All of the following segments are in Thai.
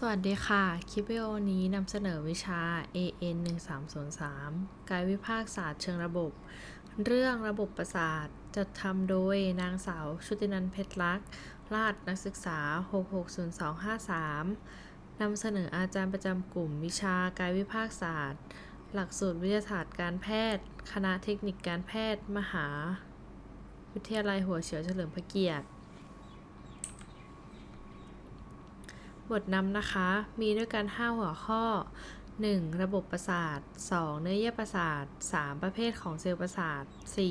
สวัสดีค่ะ คลิปวิดีโอนี้นำเสนอวิชา AN 1303กายวิภาคศาสตร์เชิงระบบ เรื่องระบบประสาทจัดทำโดยนางสาวชุตินันท์เพชรลักษณ์ราชนักศึกษา 660253 นำเสนออาจารย์ประจำกลุ่มวิชากายวิภาคศาสตร์ หลักสูตรวิทยาศาสตร์การแพทย์ คณะเทคนิคการแพทย์ มหา วิทยาลัยหัวเฉียวเฉลิมพระเกียรติ บทนำนะคะมีด้วยกัน 5 หัวข้อ 1. ระบบประสาท 2. เนื้อเยื่อประสาท 3. ประเภทของเซลล์ประสาท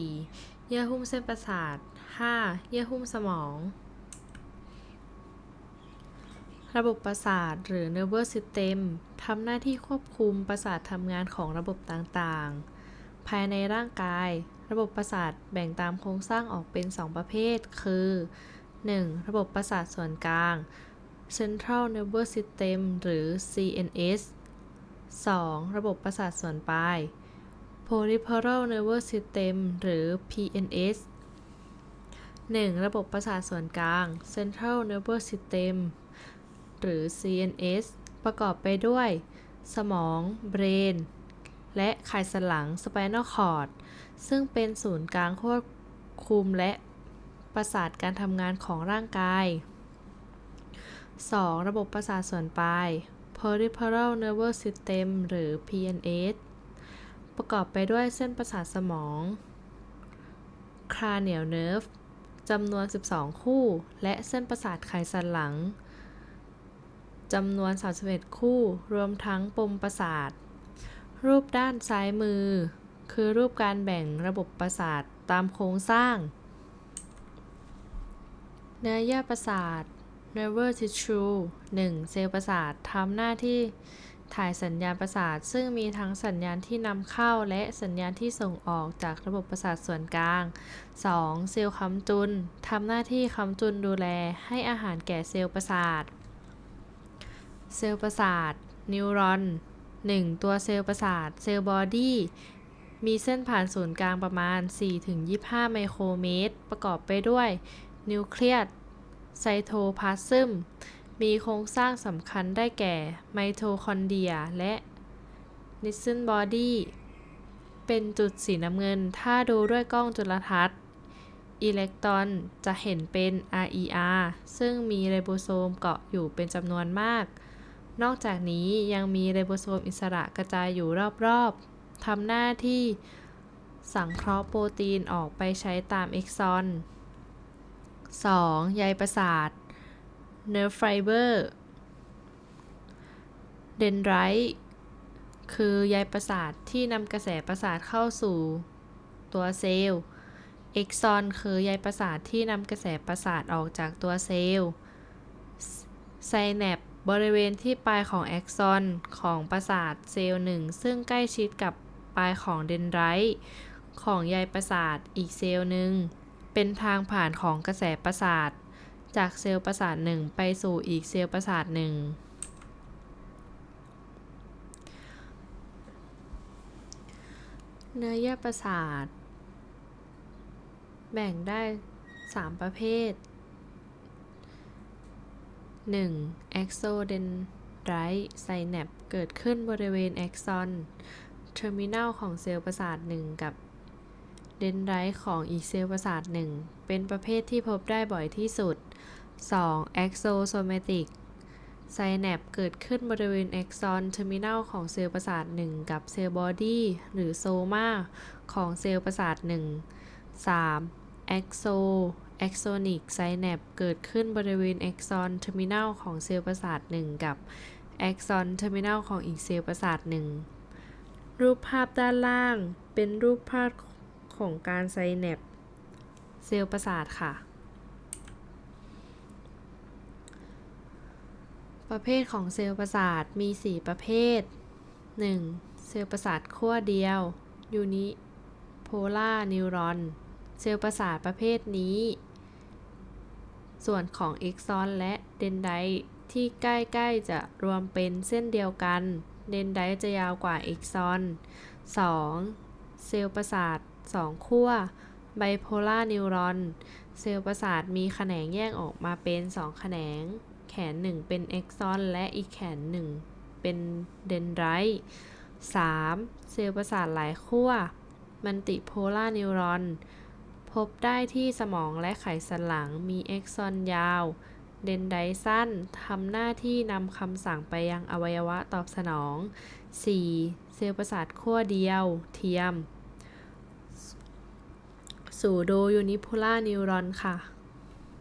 4. เยื่อหุ้มเส้นประสาท 5. เยื่อหุ้มสมอง ระบบประสาทหรือ nervous system ทำหน้าที่ควบคุมประสาททำงานของระบบต่างๆ ภายในร่างกาย ระบบประสาทแบ่งตามโครงสร้างออกเป็น 2 ประเภท คือ 1. ระบบประสาทส่วนกลาง Central Nervous System หรือ CNS 2. ระบบประสาทส่วนปลาย Peripheral Nervous System หรือ PNS 1. ระบบประสาทส่วนกลาง Central Nervous System หรือ CNS ประกอบไปด้วย สมอง Brain และไขสันหลัง Spinal Cord ซึ่งเป็นศูนย์กลางควบคุมและประสาทการทำงานของร่างกาย 2. ระบบประสาทส่วนปลาย peripheral nervous system หรือ PNS ประกอบไปด้วยเส้นประสาทสมอง cranial nerve จำนวน 12 คู่ และเส้นประสาทไขสันหลัง จำนวน 31 คู่ รวมทั้งปมประสาท รูปด้านซ้ายมือ คือรูปการแบ่งระบบประสาทตามโครงสร้าง เนื้อเยื่อประสาท nervous tissue 1. เซลล์ประสาททำหน้าที่ถ่ายสัญญาณประสาท ซึ่งมีทั้งสัญญาณที่นำเข้าและสัญญาณที่ส่งออกจากระบบประสาทส่วนกลาง 2. เซลล์ค้ำจุนทำหน้าที่ค้ำจุนดูแลให้อาหารแก่เซลล์ประสาท เซลล์ประสาท นิวรอน 1. ตัวเซลล์ประสาท เซลล์บอดี้มีเส้นผ่านศูนย์กลางประมาณ 4-25 ไมโครเมตร ประกอบไปด้วย นิวเคลียส ไซโทพลาซึมมีโครงสร้างสำคัญได้แก่ไมโทคอนเดรียและนิสเซนบอดี้เป็นจุดสีน้ำเงิน ถ้าดูด้วยกล้องจุลทรรศน์อิเล็กตรอนจะเห็นเป็น RER ซึ่งมีไรโบโซมเกาะอยู่เป็นจำนวนมาก นอกจากนี้ยังมีไรโบโซมอิสระกระจายอยู่รอบๆทำหน้าที่สังเคราะห์โปรตีนออกไปใช้ตามเอ็กซอน 2. ใยประสาท nerve fiber dendrite คือใยประสาทที่นำกระแสประสาทเข้าสู่ตัวเซลล์เอ็กซอนคือใยประสาทที่นำกระแสประสาทออกจากตัวเซลล์ไซแนปบริเวณที่ปลายของแอ็กซอนของประสาทเซลล์หนึ่งซึ่งใกล้ชิดกับปลายของเดนไรต์ของใยประสาทอีกเซลล์หนึ่ง เป็นทางผ่านของกระแสประสาท จากเซลล์ประสาทหนึ่งไปสู่อีกเซลล์ประสาทหนึ่งเนื้อเยื่อประสาท แบ่งได้ 3 ประเภท 1. exodendrite synapse เกิดขึ้นบริเวณแอ็กซอนเทอร์มินัลของเซลล์ประสาทหนึ่งกับ เดนไดรต์ของอีกเซลล์ประสาทหนึ่ง เป็นประเภทที่พบได้บ่อยที่สุด 2. axosomatic synapse เกิดขึ้นบริเวณแอ็กซอนเทอร์มินัลของเซลล์ประสาทหนึ่งกับเซลล์บอดี้หรือโซมาของเซลล์ประสาทหนึ่ง 3. axo axonic synapse เกิดขึ้นบริเวณแอ็กซอนเทอร์มินัลของเซลล์ประสาทหนึ่งกับแอ็กซอนเทอร์มินัลของอีกเซลล์ประสาทหนึ่งรูปภาพด้านล่างเป็นรูปภาพ ของการไซแนปเซลล์ประสาทค่ะ ประเภทของเซลล์ประสาทมี 4 ประเภท 1. เซลล์ประสาทขั้วเดียว unipolar neuron เซลล์ประสาทประเภทนี้ ส่วนของเอ็กซอนและเดนไดที่ใกล้ ๆ จะรวมเป็นเส้นเดียวกัน เดนไดจะยาวกว่าเอ็กซอน 2. เซลล์ประสาท 2ขั้ว bipolar neuron เซลล์ประสาทมีแขนงแยกออกมาเป็น 2 แขนง แขนหนึ่งเป็นเอ็กซอน และอีกแขนหนึ่งเป็นเดนไรต์ 3. เซลล์ประสาทหลายขั้วมัลติโพลาร์นิวรอน พบได้ที่สมองและไขสันหลังมีเอ็กซอนยาว เดนไดรต์สั้นทำหน้าที่นำคำสั่งไปยังอวัยวะตอบสนอง 4. เซลล์ประสาทขั้วเดียว เทียม สูโดยูนิโพลาร์นิวรอนค่ะ